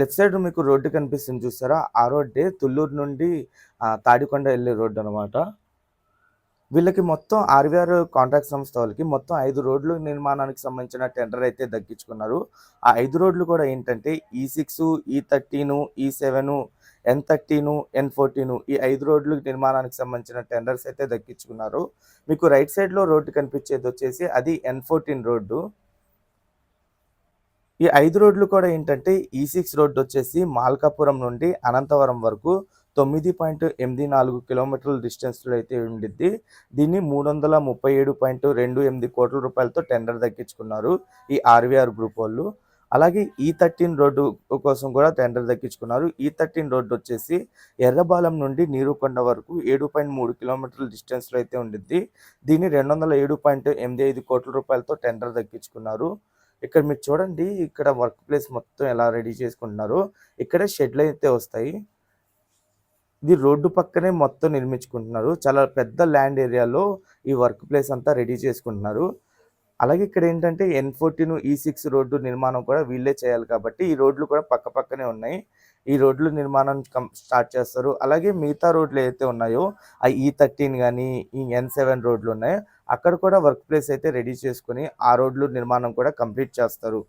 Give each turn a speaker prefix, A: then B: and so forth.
A: Left side మీకు road కనిపిస్తుంది చూసారా? ఆ రోడ్డే తుళ్ళూరు నుండి తాడికొండ వెళ్ళే రోడ్డు అనమాట వీళ్ళకి మొత్తం ఆర్వీఆర్ కాంట్రాక్ట్ సంస్థ వాళ్ళకి మొత్తం ఐదు రోడ్లు నిర్మాణానికి సంబంధించిన టెండర్ అయితే దక్కించుకున్నారు. ఆ ఐదు రోడ్లు కూడా ఏంటంటే ఈ six E thirteen E seven N thirteen N fourteen E ఐదు రోడ్లు నిర్మాణానికి సంబంధించిన టెండర్స్ అయితే దక్కించుకున్నారు. మీకు రైట్ సైడ్లో రోడ్డు కనిపించేది వచ్చేసి అది ఎన్ ఫోర్టీన్ రోడ్డు. ఈ ఐదు రోడ్లు కూడా ఏంటంటే ఈ సిక్స్ రోడ్డు వచ్చేసి మాల్కాపురం నుండి అనంతవరం వరకు తొమ్మిది పాయింట్ ఎనిమిది నాలుగు కిలోమీటర్ల డిస్టెన్స్లో అయితే ఉండిద్ది. దీన్ని మూడు వందల ముప్పై ఏడు పాయింట్ రెండు ఎనిమిది కోట్ల రూపాయలతో టెండర్ దక్కించుకున్నారు ఈ ఆర్వీఆర్ గ్రూప్ వాళ్ళు. అలాగే ఈ థర్టీన్ రోడ్డు కోసం కూడా టెండర్ దక్కించుకున్నారు. ఈ థర్టీన్ రోడ్డు వచ్చేసి ఎర్రబాలెం నుండి నీరుకొండ వరకు ఏడు పాయింట్ మూడు కిలోమీటర్ల డిస్టెన్స్లో అయితే ఉండిద్ది. దీన్ని రెండు వందల ఏడు పాయింట్ ఎనిమిది ఐదు కోట్ల రూపాయలతో టెండర్ దక్కించుకున్నారు. ఇక్కడ మీరు చూడండి ఇక్కడ వర్క్ ప్లేస్ మొత్తం ఎలా రెడీ చేసుకుంటున్నారు. ఇక్కడ షెడ్లు అయితే వస్తాయి. ఇది రోడ్డు పక్కనే మొత్తం నిర్మించుకుంటున్నారు. చాలా పెద్ద ల్యాండ్ ఏరియాలో ఈ వర్క్ ప్లేస్ అంతా రెడీ చేసుకుంటున్నారు. అలాగే ఇక్కడ ఏంటంటే N fourteen E six road నిర్మాణం కూడా వీళ్ళే చేయాలి కాబట్టి ఈ రోడ్లు కూడా పక్క పక్కనే ఉన్నాయి. ఈ రోడ్లు నిర్మాణం కం స్టార్ట్ చేస్తారు. అలాగే మిగతా రోడ్లు ఏవైతే ఉన్నాయో ఆ e ఈ థర్టీన్ కానీ ఈ ఎన్ సెవెన్ రోడ్లు ఉన్నాయి. అక్కడ కూడా వర్క్ ప్లేస్ అయితే రెడీ చేసుకొని ఆ రోడ్లు నిర్మాణం కూడా కంప్లీట్ చేస్తారు.